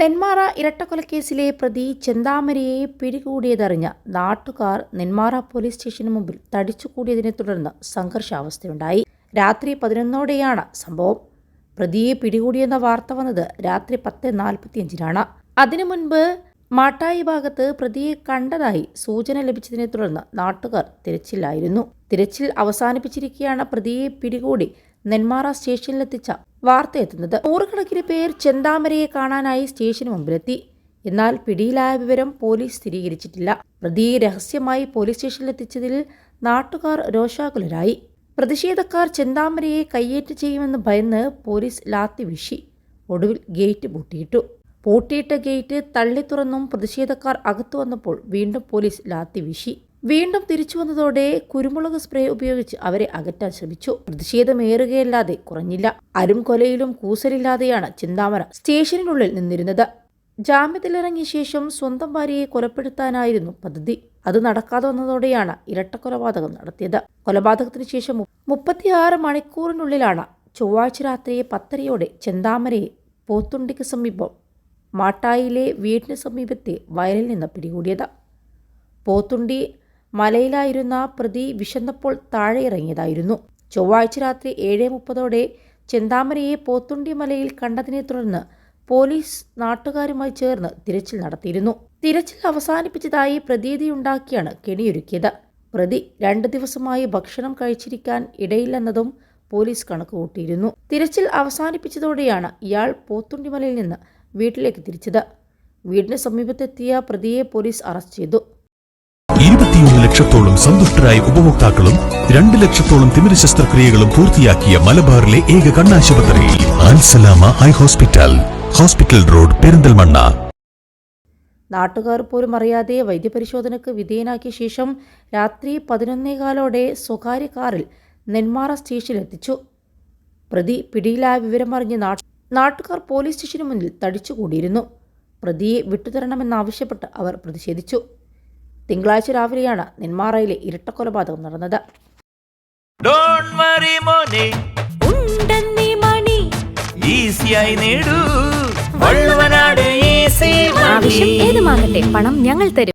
നെന്മാറ ഇരട്ടക്കൊലക്കേസിലെ പ്രതി ചെന്താമരയെ പിടികൂടിയതറിഞ്ഞ നാട്ടുകാർ നെന്മാറ പോലീസ് സ്റ്റേഷന് മുമ്പിൽ തടിച്ചുകൂടിയതിനെ തുടർന്ന് സംഘർഷാവസ്ഥയുണ്ടായി. രാത്രി പതിനൊന്നോടെയാണ് സംഭവം. പ്രതിയെ പിടികൂടിയെന്ന വാർത്ത വന്നത് രാത്രി പത്ത് നാൽപ്പത്തിയഞ്ചിനാണ്. അതിനു മുൻപ് മാട്ടായി ഭാഗത്ത് പ്രതിയെ കണ്ടതായി സൂചന ലഭിച്ചതിനെ തുടർന്ന് നാട്ടുകാർ തിരച്ചിലായിരുന്നു. തിരച്ചിൽ അവസാനിപ്പിച്ചിരിക്കുകയാണ് പ്രതിയെ പിടികൂടി നെന്മാറ സ്റ്റേഷനിലെത്തിച്ച വാർത്തയെത്തുന്നത്. നൂറുകണക്കിന് പേർ ചെന്താമരയെ കാണാനായി സ്റ്റേഷന് മുമ്പിലെത്തി. എന്നാൽ പിടിയിലായ വിവരം പോലീസ് സ്ഥിരീകരിച്ചിട്ടില്ല. പ്രതിയെ രഹസ്യമായി പോലീസ് സ്റ്റേഷനിലെത്തിച്ചതിൽ നാട്ടുകാർ രോഷാകുലരായി. പ്രതിഷേധക്കാർ ചെന്താമരയെ കയ്യേറ്റ് ചെയ്യുമെന്ന് ഭയന്ന് പോലീസ് ലാത്തി വീശി. ഒടുവിൽ ഗേറ്റ് പൂട്ടിയിട്ടു. പൂട്ടിയിട്ട ഗേറ്റ് തള്ളി തുറന്നും പ്രതിഷേധക്കാർ അകത്തു വന്നപ്പോൾ വീണ്ടും പോലീസ് ലാത്തി വീശി. വീണ്ടും തിരിച്ചു വന്നതോടെ കുരുമുളക് സ്പ്രേ ഉപയോഗിച്ച് അവരെ അകറ്റാൻ ശ്രമിച്ചു. പ്രതിഷേധമേറുകയല്ലാതെ കുറഞ്ഞില്ല. അരും കൊലയിലും കൂസലില്ലാതെയാണ് ചിന്താമര സ്റ്റേഷനിനുള്ളിൽ നിന്നിരുന്നത്. ജാമ്യത്തിലിറങ്ങിയ ശേഷം സ്വന്തം ഭാര്യയെ കൊലപ്പെടുത്താനായിരുന്നു പദ്ധതി. അത് നടക്കാതെ വന്നതോടെയാണ് ഇരട്ടക്കൊലപാതകം നടത്തിയത്. കൊലപാതകത്തിന് ശേഷം മുപ്പത്തിയാറ് മണിക്കൂറിനുള്ളിലാണ് ചൊവ്വാഴ്ച രാത്രി പത്തരയോടെ ചെന്താമരയെ പോത്തുണ്ടിക്ക് സമീപം മാട്ടായിലെ വീടിന് സമീപത്തെ വയലിൽ നിന്ന് പിടികൂടിയത്. പോത്തുണ്ടി മലയിലായിരുന്ന പ്രതി വിശന്നപ്പോൾ താഴെ ഇറങ്ങിയതായിരുന്നു ചൊവ്വാഴ്ച രാത്രി ഏഴ് മുപ്പതോടെ ചെന്താമരയെ പോത്തുണ്ടി മലയിൽ കണ്ടതിനെ തുടർന്ന് പോലീസ് നാട്ടുകാരുമായി ചേർന്ന് തിരച്ചിൽ നടത്തിയിരുന്നു. തിരച്ചിൽ അവസാനിപ്പിച്ചതായി പ്രതീതിയുണ്ടാക്കിയാണ് കെണിയൊരുക്കിയത്. പ്രതി രണ്ട് ദിവസമായി ഭക്ഷണം കഴിച്ചിരിക്കാൻ ഇടയില്ലെന്നതും പോലീസ് കണക്കുകൂട്ടിയിരുന്നു. തിരച്ചിൽ അവസാനിപ്പിച്ചതോടെയാണ് ഇയാൾ പോത്തുണ്ടിമലയിൽ നിന്ന് വീട്ടിലേക്ക് തിരിച്ചത്. വീടിന് സമീപത്തെത്തിയ പ്രതിയെ പോലീസ് അറസ്റ്റ് ചെയ്തു. ഇരുപത്തിയൊന്ന് ലക്ഷത്തോളം സന്തുഷ്ടരായ ഉപഭോക്താക്കളും രണ്ട് ലക്ഷത്തോളം തിമിര ശസ്ത്രക്രിയകളും പൂർത്തിയാക്കിയ മലബാറിലെ ഏക കണ്ണാശുപത്രി Al Salama eye hospital hospital road Perinthalmanna. നാട്ടുകാർ പോലും അറിയാതെ വൈദ്യപരിശോധനയ്ക്ക് വിധേയനാക്കിയ ശേഷം രാത്രി പതിനൊന്നേകാലോടെ സ്വകാര്യ കാറിൽ നെന്മാറ സ്റ്റേഷനിലെത്തിച്ചു. പ്രതി പിടിയിലായ വിവരമറിഞ്ഞ് നാട്ടുകാർ പോലീസ് സ്റ്റേഷന് മുന്നിൽ തടിച്ചുകൂടിയിരുന്നു. പ്രതിയെ വിട്ടുതരണമെന്നാവശ്യപ്പെട്ട് അവർ പ്രതിഷേധിച്ചു. തിങ്കളാഴ്ച രാവിലെയാണ് നെന്മാറയിലെ ഇരട്ടക്കൊലപാതകം നടന്നത്. ഡോണ്ട് വറി മോനെ. ഉണ്ടെന്നീ മണി. ഈസിയായി നേടൂ. വള്ളുവനാട് ഈസി ആവശ്യം ഏതുമാകട്ടെ പണം ഞങ്ങൾ തരും.